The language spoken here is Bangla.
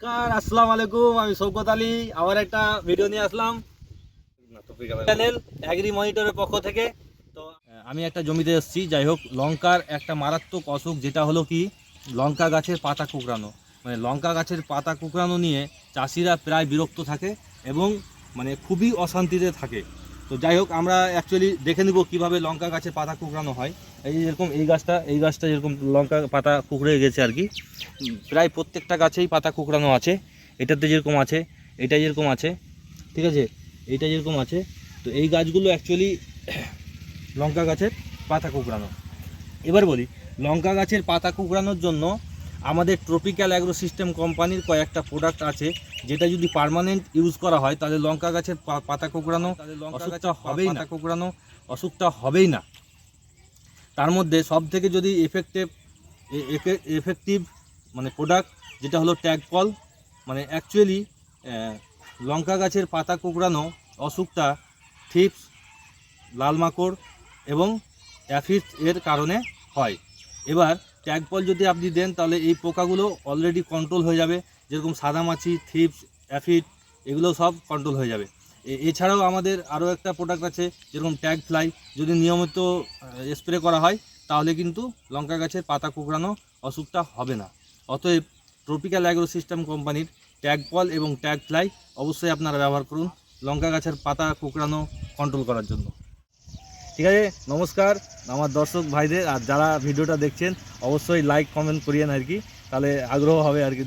নমস্কার আসসালামু আলাইকুম আমি সৌকত আলী আবার একটা ভিডিও নিয়ে আসলাম। চ্যানেল অ্যাগ্রি মনিটরের পক্ষ থেকে। তো আমি একটা জমিতে এসেছি যাই হোক লঙ্কার একটা মারাত্মক অসুখ যেটা হলো কি লঙ্কা গাছের পাতা কুকড়ানো। মানে লঙ্কা গাছের পাতা কুকড়ানো নিয়ে চাষিরা প্রায় বিরক্ত থাকে এবং মানে খুবই অশান্তিতে থাকে। তো যাই হোক, আমরা অ্যাকচুয়ালি দেখে নিব কীভাবে লঙ্কা গাছের পাতা কুকড়ানো হয়। এই যেরকম এই গাছটা এই গাছটা যেরকম লঙ্কা পাতা কুকড়ে গেছে আর কি, প্রায় প্রত্যেকটা গাছেই পাতা কুকড়ানো আছে। এটাতে যেরকম আছে, এটা যেরকম আছে, ঠিক আছে? এইটা যেরকম আছে, তো এই গাছগুলো অ্যাকচুয়ালি লঙ্কা গাছের পাতা কুকড়ানো। এবার বলি, লঙ্কা গাছের পাতা কুকড়ানোর জন্য আমাদের ট্রপিক্যাল অ্যাগ্রো সিস্টেম কোম্পানির কয়েকটা প্রোডাক্ট আছে যেটা যদি পার্মানেন্ট ইউজ করা হয় তাহলে লঙ্কা গাছের পা- পাতা কুকড়ানো অসুখটা হবেই না। কুকড়ানো অসুখটা হবেই না। তার মধ্যে সব থেকে যদি এফেক্টিভ এফেক্টিভ মানে প্রোডাক্ট যেটা হলো ট্যাগ কল মানে অ্যাকচুয়ালি লঙ্কা গাছের পাতা কুকড়ানো অসুখটা থিপস লাল মাকড় এবং অ্যাফিড এর কারণে হয়। এবার ট্যাগ কল যদি আপনি দেন, তাহলে এই পোকাগুলো অলরেডি কন্ট্রোল হয়ে যাবে। যেরকম সাদামাছি থিপস অ্যাফিড এগুলো সব কন্ট্রোল হয়ে যাবে। এছাড়াও আমাদের আরও একটা প্রোডাক্ট আছে, যেরকম ট্যাগ ফ্লাই যদি নিয়মিত স্প্রে করা হয়, তাহলে কিন্তু লঙ্কা গাছের পাতা কুকড়ানো অসুখটা হবে না। অতএব ট্রপিক্যাল অ্যাগ্রো সিস্টেম কোম্পানির ট্যাগ পল এবং ট্যাগ ফ্লাই অবশ্যই আপনারা ব্যবহার করুন লঙ্কা গাছের পাতা কুকড়ানো কন্ট্রোল করার জন্য। ঠিক আছে? নমস্কার, আমার দর্শক ভাইদের, আর যারা ভিডিওটা দেখছেন, অবশ্যই লাইক কমেন্ট করিয়েন আর কি। তাহলে আগ্রহ হবে আর কি।